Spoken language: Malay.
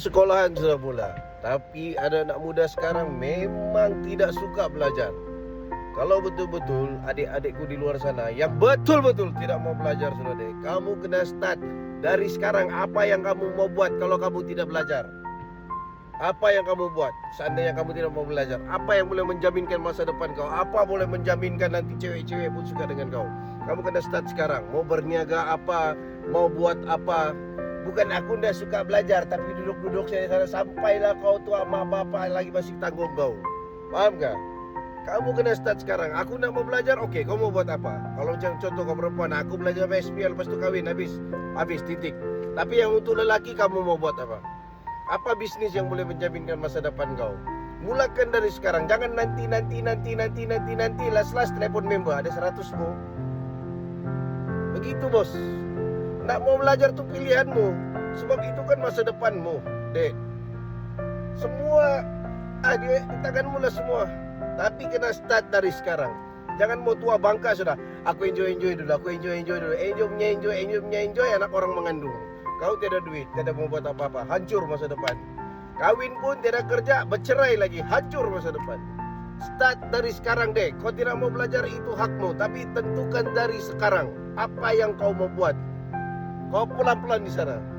Sekolahan sudah mula. Tapi ada anak muda sekarang memang tidak suka belajar. Kalau betul-betul adik-adikku di luar sana Yang betul-betul tidak mau belajar sudah deh Kamu kena start dari sekarang Apa yang kamu mau buat kalau kamu tidak belajar. Apa yang kamu buat Seandainya kamu tidak mau belajar Apa yang boleh menjaminkan masa depan kau Apa boleh menjaminkan nanti cewek-cewek pun suka dengan kau. Kamu kena start sekarang. Mau berniaga apa Mau buat apa Bukan aku dah suka belajar Tapi duduk-duduk saya sana Sampailah kau tua mak bapak lagi masih tanggung kau Faham tak? Kamu kena start sekarang Aku nak mau belajar Okey kau mau buat apa Kalau macam contoh kau perempuan Aku belajar SPL Lepas tu kahwin Habis Habis titik Tapi yang untuk lelaki Kamu mau buat apa apa bisnis yang boleh menjaminkan masa depan kau? Mulakan dari sekarang. Jangan nanti, nanti, nanti, nanti, nanti, nanti. Last, last telefon member. Ada 100 mu. Begitu bos. Nak mau belajar tu pilihanmu. Sebab itu kan masa depanmu. Dek. Semua ada di tanganmu lah semua. Tapi kena start dari sekarang. Jangan mau tua bangka sudah. Aku enjoy enjoy dulu. Aku enjoy enjoy dulu. Enjoy punya enjoy, enjoy punya enjoy. Anak orang mengandung. Kau tidak duit, tidak mau buat apa-apa, hancur masa depan. Kawin pun tidak kerja, bercerai lagi, hancur masa depan. Start dari sekarang deh. Kau tidak mau belajar itu hakmu, tapi tentukan dari sekarang apa yang kau mau buat. Kau pelan-pelan di sana.